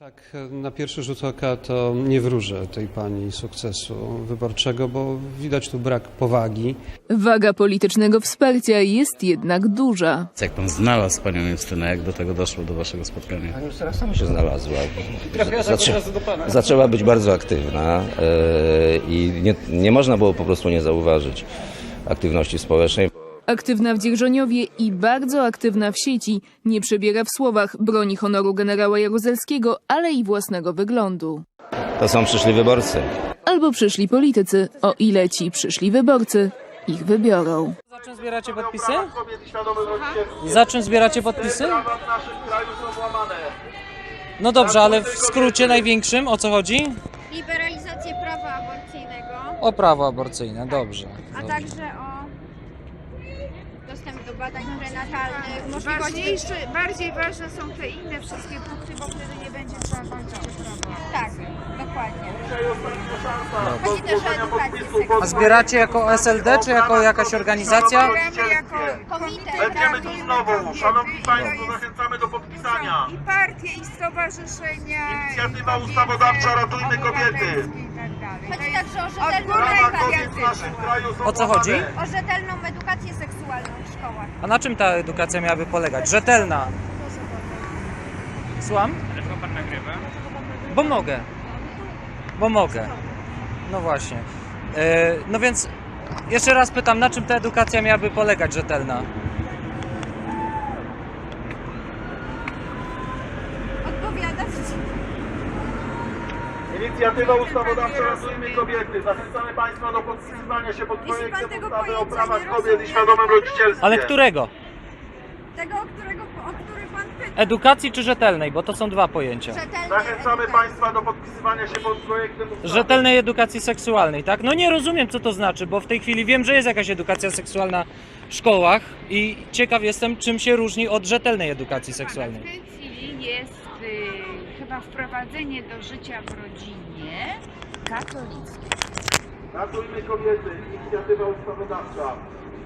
Tak, na pierwszy rzut oka to nie wróżę tej pani sukcesu wyborczego, bo widać tu brak powagi. Waga politycznego wsparcia jest jednak duża. Jak pan znalazł panią Justynę, jak do tego doszło, do waszego spotkania? Pani Justyna sama się znalazła. Zaczę, zaczęła być bardzo aktywna e, i nie, nie można było po prostu nie zauważyć aktywności społecznej. Aktywna w Dzierżoniowie i bardzo aktywna w sieci. Nie przebiera w słowach, broni honoru generała Jaruzelskiego, ale i własnego wyglądu. To są przyszli wyborcy. Albo przyszli politycy, o ile ci przyszli wyborcy ich wybiorą. Za czym zbieracie podpisy? Za czym zbieracie podpisy? No dobrze, ale w skrócie największym o co chodzi? liberalizację prawa aborcyjnego, O prawo aborcyjne, dobrze. a także o badań prenatalnych, możliwości... Ważniejsze, bardziej ważne są te inne wszystkie punkty, bo wtedy nie będzie trzeba kończyć. Tak, dokładnie. Chodzi też o edukację seksualną. A zbieracie jako SLD, czy jako jakaś organizacja? Zbieramy jako Komitet, Będziemy tu Znowu, szanowni państwo, zachęcamy do podpisania. i partie, i stowarzyszenia. Inicjatywa i ustawodawcza Ratujmy Kobiety. obywatelskie i tak dalej. Chodzi także o rzetelną Prawa Odgórna kobiet w inicjatywa. naszym kraju są O co chodzi? łamane. o rzetelną edukację seksualną szkołach. A na czym ta edukacja miałaby polegać? Rzetelna. Słucham? Pan nagrywa? Bo mogę. Bo mogę. No właśnie. E, no więc jeszcze raz pytam, na czym ta edukacja miałaby polegać rzetelna? Inicjatywa ustawodawcza Ratujmy Kobiety. Zachęcamy państwa do podpisywania się pod Jeśli pan projektem tego ustawy o pojęcia prawach nie kobiet i rozumie, świadomym rodzicielstwie. Ale którego? Tego, o, którego, o który pan pyta. Edukacji czy rzetelnej? Bo to są dwa pojęcia. Rzetelnej Zachęcamy edukacji. państwa do podpisywania się pod projektem ustawy. Rzetelnej edukacji seksualnej, tak? No nie rozumiem, co to znaczy, bo w tej chwili wiem, że jest jakaś edukacja seksualna w szkołach i ciekaw jestem, czym się różni od rzetelnej edukacji W seksualnej. tej chwili jest y, chyba wprowadzenie do życia w rodzinie katolickiej. Ratujmy Kobiety. Inicjatywa ustawodawcza.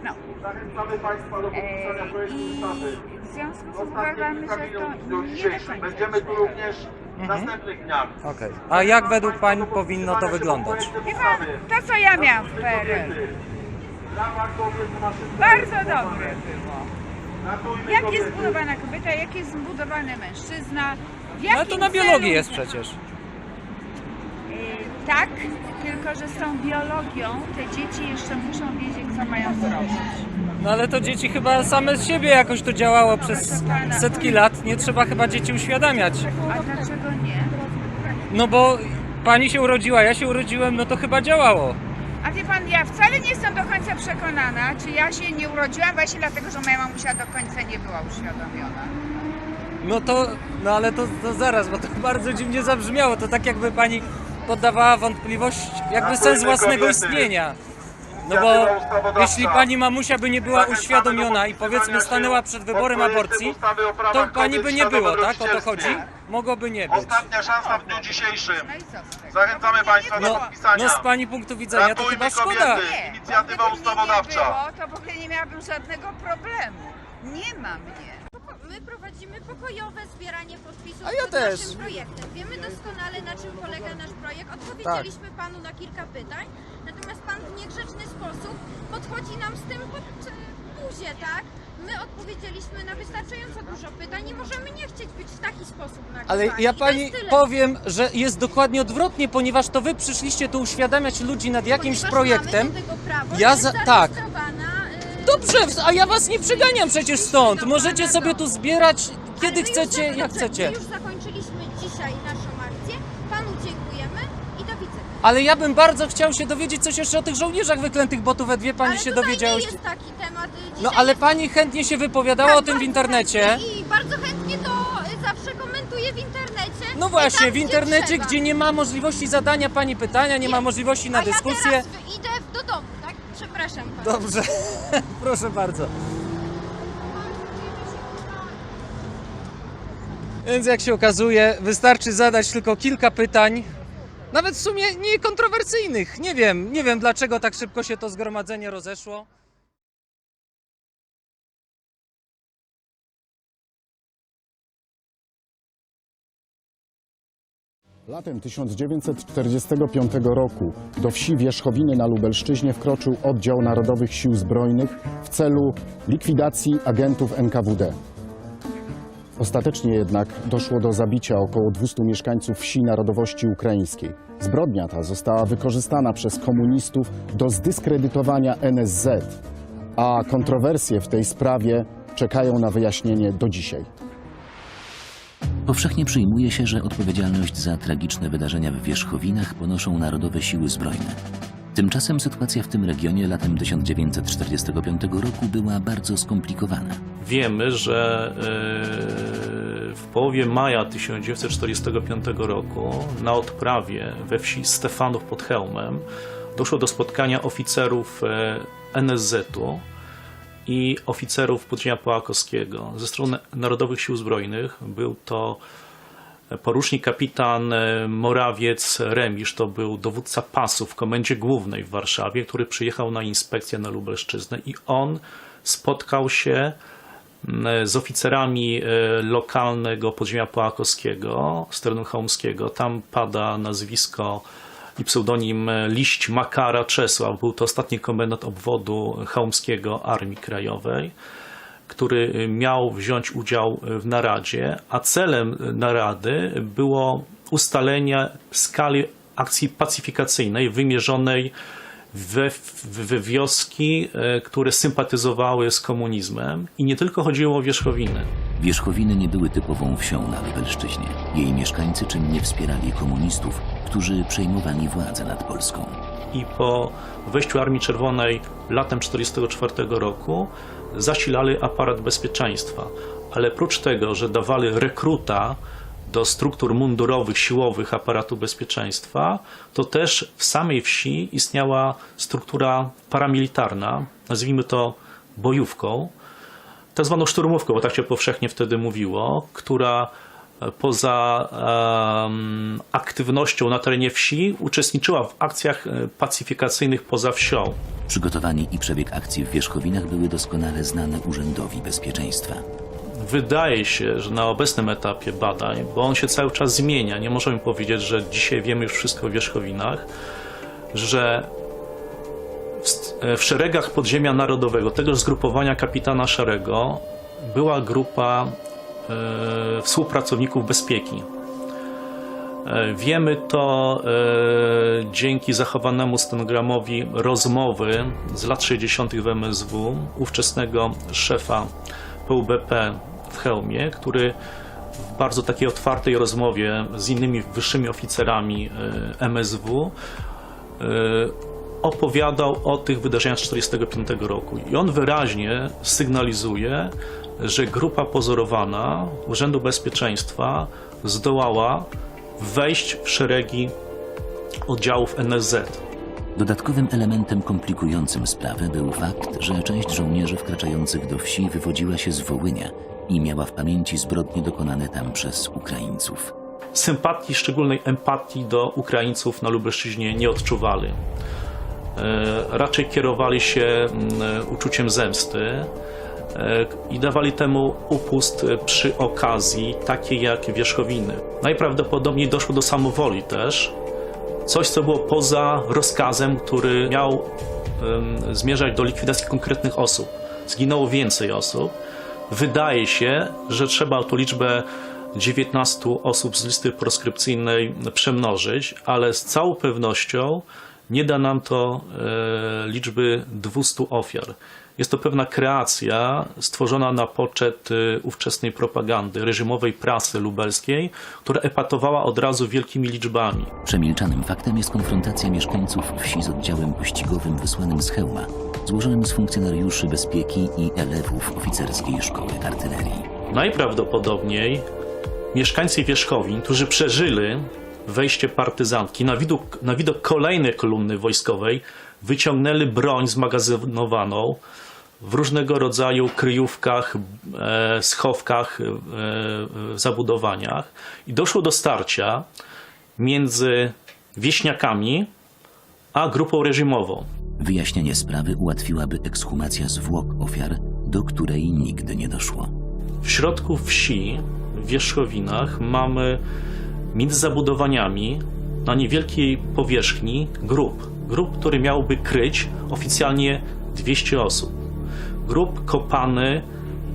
No. Zachęcamy państwa do podpisania E, projektu I ustawy. w związku z uważamy, że to nie do Będziemy tu również w Mhm. następnych dniach. Okej. A jak według pań powinno to wyglądać? Pan, to co ja miałam w PRL, bardzo dobre było. Jak jest zbudowana kobieta, jak jest zbudowany mężczyzna, w No jakim to na biologii celu- jest przecież. Y, Tak, tylko że z tą biologią te dzieci jeszcze muszą wiedzieć, co mają zrobić. No ale to dzieci chyba same z siebie jakoś to działało przez setki lat. Nie trzeba chyba dzieci uświadamiać. A dlaczego nie? No bo pani się urodziła, ja się urodziłem, no to chyba działało. A wie pan, ja wcale nie jestem do końca przekonana, czy ja się nie urodziłam właśnie dlatego, że moja mamusia do końca nie była uświadomiona. No to, no ale to, to zaraz, bo to bardzo dziwnie zabrzmiało. To tak jakby pani poddawała wątpliwość jakby sens własnego istnienia. No bo jeśli pani mamusia by nie była uświadomiona i powiedzmy stanęła przed wyborem aborcji, to pani by nie było, tak? O to chodzi? Mogłoby nie być. Ostatnia szansa w dniu dzisiejszym. No? Zachęcamy No, państwa do No, podpisania. no z pani punktu widzenia to Ratujmy chyba szkoda. kobiety. Inicjatywa gdyby ustawodawcza. Nie było, to w ogóle nie miałabym żadnego problemu. Nie ma mnie. My prowadzimy pokojowe zbieranie podpisów A ja pod też. naszym projektem. Wiemy doskonale, na czym polega nasz projekt. Odpowiedzieliśmy Tak. panu na kilka pytań, natomiast pan w niegrzeczny sposób podchodzi nam z tym pod e, buzię, tak? My odpowiedzieliśmy na wystarczająco dużo pytań i możemy nie chcieć być w taki sposób nagrywani. Ale ja I to pani jest tyle. powiem, że jest dokładnie odwrotnie, ponieważ to wy przyszliście tu uświadamiać ludzi nad jakimś Ponieważ projektem. Mamy do tego prawo, Ja za- tak. Dobrze, a ja was nie przeganiam przecież stąd. Możecie sobie tu zbierać kiedy chcecie, jak chcecie. My już zakończyliśmy dzisiaj naszą akcję. Panu dziękujemy i do widzenia. Ale ja bym bardzo chciał się dowiedzieć coś jeszcze o tych żołnierzach wyklętych, bo tu we dwie pani ale się tutaj dowiedziałaś. nie jest taki temat. y, No dzisiaj ale jest- pani chętnie się wypowiadała Tak, o tym w bardzo internecie. chętnie I bardzo chętnie to y, zawsze komentuję w internecie. No właśnie, w internecie, gdzie nie ma możliwości zadania pani pytania, nie ma możliwości na A dyskusję. Ja teraz idę Przepraszam pana. Dobrze, proszę bardzo. Więc jak się okazuje, wystarczy zadać tylko kilka pytań, nawet w sumie niekontrowersyjnych. Nie wiem, nie wiem dlaczego tak szybko się to zgromadzenie rozeszło. Latem 1945 roku do wsi Wierzchowiny na Lubelszczyźnie wkroczył oddział Narodowych Sił Zbrojnych w celu likwidacji agentów NKWD. Ostatecznie jednak doszło do zabicia około 200 mieszkańców wsi narodowości ukraińskiej. Zbrodnia ta została wykorzystana przez komunistów do zdyskredytowania NSZ, a kontrowersje w tej sprawie czekają na wyjaśnienie do dzisiaj. Powszechnie przyjmuje się, że odpowiedzialność za tragiczne wydarzenia w Wierzchowinach ponoszą Narodowe Siły Zbrojne. Tymczasem sytuacja w tym regionie latem 1945 roku była bardzo skomplikowana. Wiemy, że e, w połowie maja 1945 roku na odprawie we wsi Stefanów pod Chełmem doszło do spotkania oficerów e, NSZ-u i oficerów podziemia Połakowskiego. Ze strony Narodowych Sił Zbrojnych był to porucznik kapitan e, Morawiec Remisz, to był dowódca pasu w Komendzie Głównej w Warszawie, który przyjechał na inspekcję na Lubelszczyznę i on spotkał się z oficerami e, lokalnego podziemia Połakowskiego, z terenu chełmskiego. Tam pada nazwisko i pseudonim e, Liść Makara Czesław. Był to ostatni komendant obwodu chełmskiego Armii Krajowej który miał wziąć udział w naradzie, a celem narady było ustalenie skali akcji pacyfikacyjnej wymierzonej we, we wioski, e, które sympatyzowały z komunizmem i nie tylko chodziło o Wierzchowiny. Wierzchowiny nie były typową wsią na Lubelszczyźnie. Jej mieszkańcy czynnie wspierali komunistów, którzy przejmowali władzę nad Polską. i po wejściu Armii Czerwonej latem 1944 roku zasilali aparat bezpieczeństwa. Ale prócz tego, że dawali rekruta do struktur mundurowych, siłowych aparatu bezpieczeństwa, to też w samej wsi istniała struktura paramilitarna, nazwijmy to bojówką, tak zwaną szturmówką, bo tak się powszechnie wtedy mówiło, która e, poza em, aktywnością na terenie wsi uczestniczyła w akcjach e, pacyfikacyjnych poza wsią. Przygotowanie i przebieg akcji w Wierzchowinach były doskonale znane Urzędowi Bezpieczeństwa. Wydaje się, że na obecnym etapie badań, bo on się cały czas zmienia, nie możemy powiedzieć, że dzisiaj wiemy już wszystko o wierzchowinach, że w, w szeregach podziemia narodowego, tego zgrupowania kapitana Szarego, była grupa e, współpracowników bezpieki. E, Wiemy to e, dzięki zachowanemu stenogramowi rozmowy z lat 60. w MSW ówczesnego szefa PUBP w Chełmie, który w bardzo takiej otwartej rozmowie z innymi wyższymi oficerami e, MSW e, opowiadał o tych wydarzeniach z 1945 roku. I on wyraźnie sygnalizuje, że grupa pozorowana Urzędu Bezpieczeństwa zdołała wejść w szeregi oddziałów NSZ. Dodatkowym elementem komplikującym sprawę był fakt, że część żołnierzy wkraczających do wsi wywodziła się z Wołynia i miała w pamięci zbrodnie dokonane tam przez Ukraińców. sympatii, szczególnej empatii do Ukraińców na Lubelszczyźnie nie odczuwali. E, Raczej kierowali się uczuciem zemsty e, i dawali temu upust przy okazji takiej jak wierzchowiny. Najprawdopodobniej doszło do samowoli też, coś co było poza rozkazem, który miał zmierzać do likwidacji konkretnych osób. Zginęło więcej osób. Wydaje się, że trzeba tą liczbę 19 osób z listy proskrypcyjnej przemnożyć, ale z całą pewnością nie da nam to e, liczby 200 ofiar. Jest to pewna kreacja stworzona na poczet e, ówczesnej propagandy, reżimowej prasy lubelskiej, która epatowała od razu wielkimi liczbami. Przemilczanym faktem jest konfrontacja mieszkańców wsi z oddziałem pościgowym wysłanym z Chełma, złożonym z funkcjonariuszy bezpieki i elewów oficerskiej szkoły artylerii. Najprawdopodobniej mieszkańcy Wierzchowin, którzy przeżyli wejście partyzantki, na widok, na widok kolejnej kolumny wojskowej wyciągnęli broń zmagazynowaną w różnego rodzaju kryjówkach, e, schowkach, e, zabudowaniach i doszło do starcia między wieśniakami a grupą reżimową. Wyjaśnienie sprawy ułatwiłaby ekshumacja zwłok ofiar, do której nigdy nie doszło. W środku wsi, w Wierzchowinach, mamy między zabudowaniami na niewielkiej powierzchni grób. Grób, który miałby kryć oficjalnie 200 osób. Grób kopany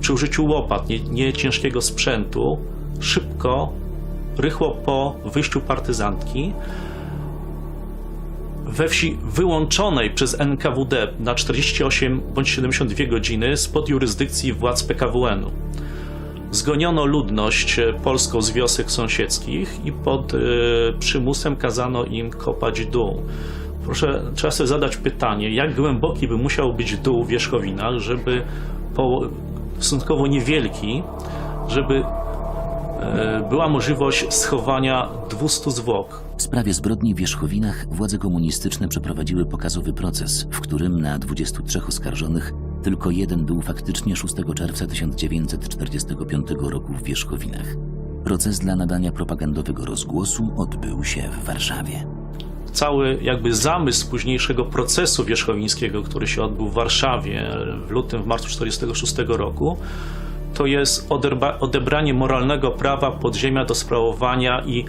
przy użyciu łopat, nie, nie ciężkiego sprzętu, szybko, rychło po wyjściu partyzantki, we wsi wyłączonej przez NKWD na 48 bądź 72 godziny spod jurysdykcji władz PKWN-u. Zgoniono ludność e, polską z wiosek sąsiedzkich i pod e, przymusem kazano im kopać dół. Proszę, trzeba sobie zadać pytanie, jak głęboki by musiał być dół w Wierzchowinach, żeby po, stosunkowo niewielki, żeby była możliwość schowania 200 zwłok. W sprawie zbrodni w Wierzchowinach władze komunistyczne przeprowadziły pokazowy proces, w którym na 23 oskarżonych tylko jeden był faktycznie 6 czerwca 1945 roku w Wierzchowinach. Proces dla nadania propagandowego rozgłosu odbył się w Warszawie. cały jakby zamysł późniejszego procesu wierzchowińskiego, który się odbył w Warszawie w lutym, w marcu 1946 roku, to jest odebranie moralnego prawa podziemia do sprawowania i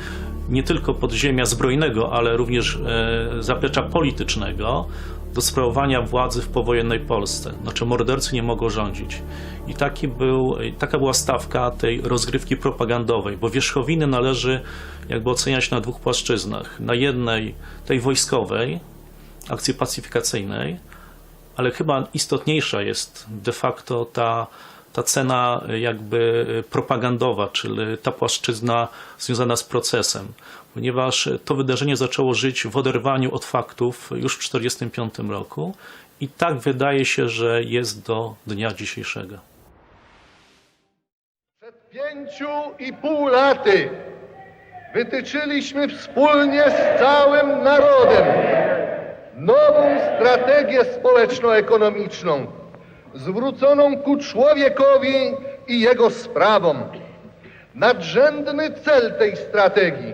nie tylko podziemia zbrojnego, ale również e, zaplecza politycznego do sprawowania władzy w powojennej Polsce. Znaczy mordercy nie mogą rządzić. I taki był, taka była stawka tej rozgrywki propagandowej, bo wierzchowiny należy jakby oceniać na dwóch płaszczyznach. Na jednej, tej wojskowej, akcji pacyfikacyjnej, ale chyba istotniejsza jest de facto ta, ta cena jakby propagandowa, czyli ta płaszczyzna związana z procesem, ponieważ to wydarzenie zaczęło żyć w oderwaniu od faktów już w 1945 roku i tak wydaje się, że jest do dnia dzisiejszego. Przed pięciu i pół laty wytyczyliśmy wspólnie z całym narodem nową strategię społeczno-ekonomiczną, zwróconą ku człowiekowi i jego sprawom. Nadrzędny cel tej strategii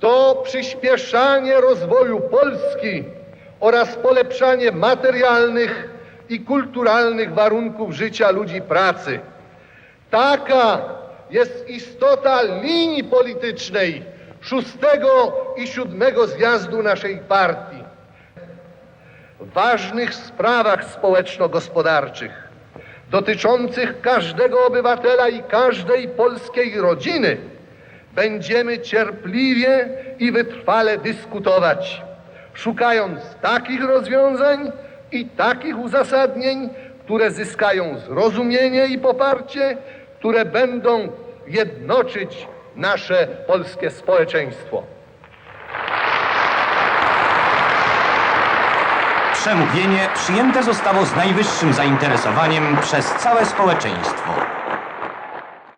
to przyspieszanie rozwoju Polski oraz polepszanie materialnych i kulturalnych warunków życia ludzi pracy. Taka jest istota linii politycznej szóstego i siódmego zjazdu naszej partii. Ważnych sprawach społeczno-gospodarczych dotyczących każdego obywatela i każdej polskiej rodziny będziemy cierpliwie i wytrwale dyskutować, szukając takich rozwiązań i takich uzasadnień, które zyskają zrozumienie i poparcie, które będą jednoczyć nasze polskie społeczeństwo. Przemówienie przyjęte zostało z najwyższym zainteresowaniem przez całe społeczeństwo.